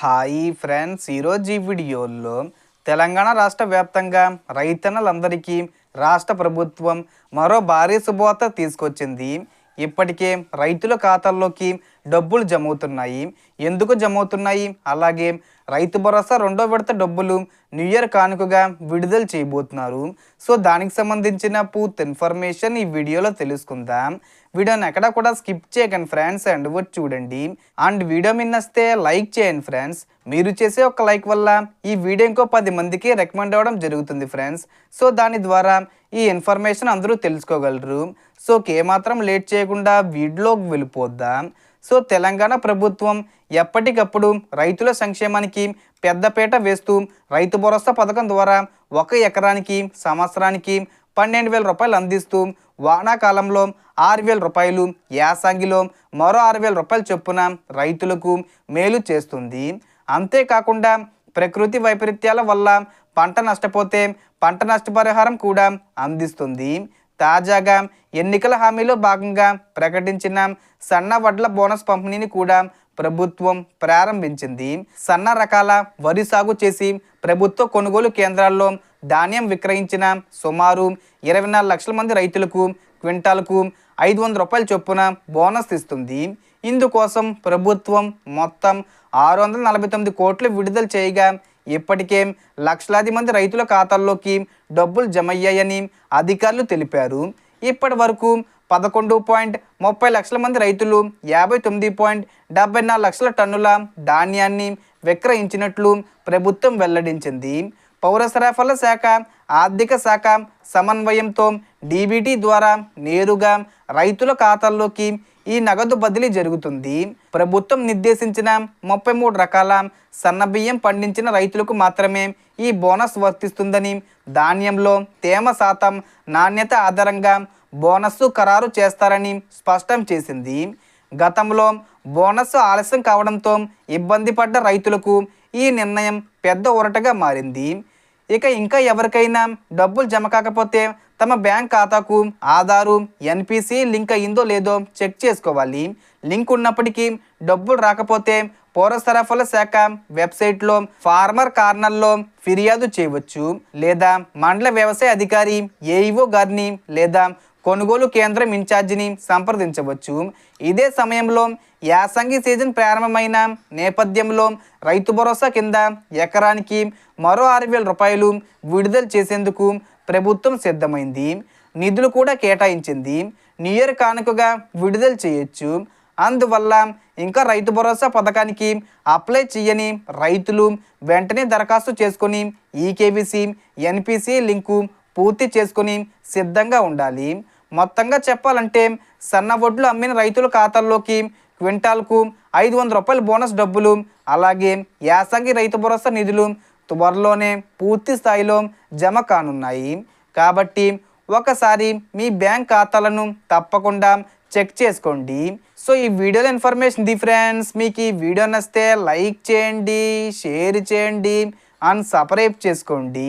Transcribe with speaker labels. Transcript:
Speaker 1: Hi friends ఈరోజు ఈ వీడియోలో తెలంగాణ రాష్ట్ర వ్యాప్తంగా రైతన్నలందరికీ రాష్ట్ర ప్రభుత్వం మరో భారీ శుభవార్త తీసుకొచ్చింది. ఇప్పటికే రైతుల ఖాతాల్లోకి డబ్బులు జమవుతున్నాయి. ఎందుకు జమవుతున్నాయి? అలాగే రైతు భరోసా రెండో విడత డబ్బులు న్యూ ఇయర్ కానుకగా విడుదల చేయబోతున్నారు. సో దానికి సంబంధించిన పూర్తి ఇన్ఫర్మేషన్ ఈ వీడియోలో తెలుసుకుందాం. వీడియోని ఎక్కడ కూడా స్కిప్ చేయకండి ఫ్రెండ్స్ అండ్ వచ్చి చూడండి. అండ్ వీడియో మిన్నస్తే లైక్ చేయండి ఫ్రెండ్స్. మీరు చేసే ఒక లైక్ వల్ల ఈ వీడియో ఇంకో పది మందికి రికమెండ్ అవ్వడం జరుగుతుంది ఫ్రెండ్స్. సో దాని ద్వారా ఈ ఇన్ఫర్మేషన్ అందరూ తెలుసుకోగలరు. సో మాత్రం లేట్ చేయకుండా వీడియోకి వెళ్ళిపోద్దాం. సో తెలంగాణ ప్రభుత్వం ఎప్పటికప్పుడు రైతుల సంక్షేమానికి పెద్దపీట వేస్తూ రైతు భరోసా పథకం ద్వారా ఒక ఎకరానికి సంవత్సరానికి పన్నెండు వేల రూపాయలు అందిస్తూ వానాకాలంలో ఆరు వేల రూపాయలు యాసంగిలో మరో ఆరు వేల రూపాయలు చొప్పున రైతులకు మేలు చేస్తుంది. అంతేకాకుండా ప్రకృతి వైపరీత్యాల వల్ల పంట నష్టపోతే పంట నష్టపరిహారం కూడా అందిస్తుంది. తాజాగా ఎన్నికల హామీలో భాగంగా ప్రకటించిన సన్న వడ్ల బోనస్ పంపిణీని కూడా ప్రభుత్వం ప్రారంభించింది. సన్న రకాల వరి సాగు చేసి ప్రభుత్వ కొనుగోలు కేంద్రాల్లో ధాన్యం విక్రయించిన సుమారు ఇరవై నాలుగు లక్షల మంది రైతులకు క్వింటాలకు ఐదు వందల రూపాయల చొప్పున బోనస్ ఇస్తుంది. ఇందుకోసం ప్రభుత్వం మొత్తం ఆరు వందల నలభై తొమ్మిది కోట్లు విడుదల చేయగా ఇప్పటికే లక్షలాది మంది రైతుల ఖాతాల్లోకి డబ్బులు జమయ్యాయని అధికారులు తెలిపారు. ఇప్పటి వరకు పదకొండు పాయింట్ ముప్పై లక్షల మంది రైతులు యాభై తొమ్మిది పాయింట్ డెబ్బై నాలుగు లక్షల టన్నుల ధాన్యాన్ని విక్రయించినట్లు ప్రభుత్వం వెల్లడించింది. పౌర సరఫరాల శాఖ ఆర్థిక శాఖ సమన్వయంతో డీబీటీ ద్వారా నేరుగా రైతుల ఖాతాల్లోకి ఈ నగదు బదిలీ జరుగుతుంది. ప్రభుత్వం నిర్దేశించిన ముప్పై మూడు రకాల సన్నబియ్యం పండించిన రైతులకు మాత్రమే ఈ బోనస్ వర్తిస్తుందని ధాన్యంలో తేమ శాతం నాణ్యత ఆధారంగా బోనస్ ఖరారు చేస్తారని స్పష్టం చేసింది. గతంలో బోనస్ ఆలస్యం కావడంతో ఇబ్బంది పడ్డ రైతులకు ఈ నిర్ణయం పెద్ద ఊరటగా మారింది. ఇక ఇంకా ఎవరికైనా డబ్బులు జమ కాకపోతే తమ బ్యాంక్ ఖాతాకు ఆధారు ఎన్పిసి లింక్ అయిందో లేదో చెక్ చేసుకోవాలి. లింక్ ఉన్నప్పటికీ డబ్బులు రాకపోతే పౌర సరఫరాల శాఖ వెబ్సైట్లో ఫార్మర్ కార్నర్లో ఫిర్యాదు చేయవచ్చు. లేదా మండల వ్యవసాయ అధికారి ఏఈఓ గారిని లేదా కొనుగోలు కేంద్రం ఇన్ఛార్జిని సంప్రదించవచ్చు. ఇదే సమయంలో యాసంగి సీజన్ ప్రారంభమైన నేపథ్యంలో రైతు భరోసా కింద ఎకరానికి మరో ఆరు వేల రూపాయలు విడుదల చేసేందుకు ప్రభుత్వం సిద్ధమైంది. నిధులు కూడా కేటాయించింది. న్యూ ఇయర్ కానుకగా విడుదల చేయొచ్చు. అందువల్ల ఇంకా రైతు భరోసా పథకానికి అప్లై చేయని రైతులు వెంటనే దరఖాస్తు చేసుకొని ఈకేబీసీ ఎన్పిసి లింకు పూర్తి చేసుకొని సిద్ధంగా ఉండాలి. మొత్తంగా చెప్పాలంటే సన్న వడ్లు అమ్మిన రైతుల ఖాతాల్లోకి క్వింటాల్కు ఐదు వందల రూపాయల బోనస్ డబ్బులు అలాగే యాసంగి రైతు భరోసా నిధులు త్వరలోనే పూర్తి స్థాయిలో జమ కానున్నాయి. కాబట్టి ఒకసారి మీ బ్యాంక్ ఖాతాలను తప్పకుండా చెక్ చేసుకోండి. సో ఈ వీడియోలో ఇన్ఫర్మేషన్ ది ఫ్రెండ్స్. మీకు ఈ వీడియో నచ్చితే లైక్ చేయండి షేర్ చేయండి అండ్ సబ్స్క్రైబ్ చేసుకోండి.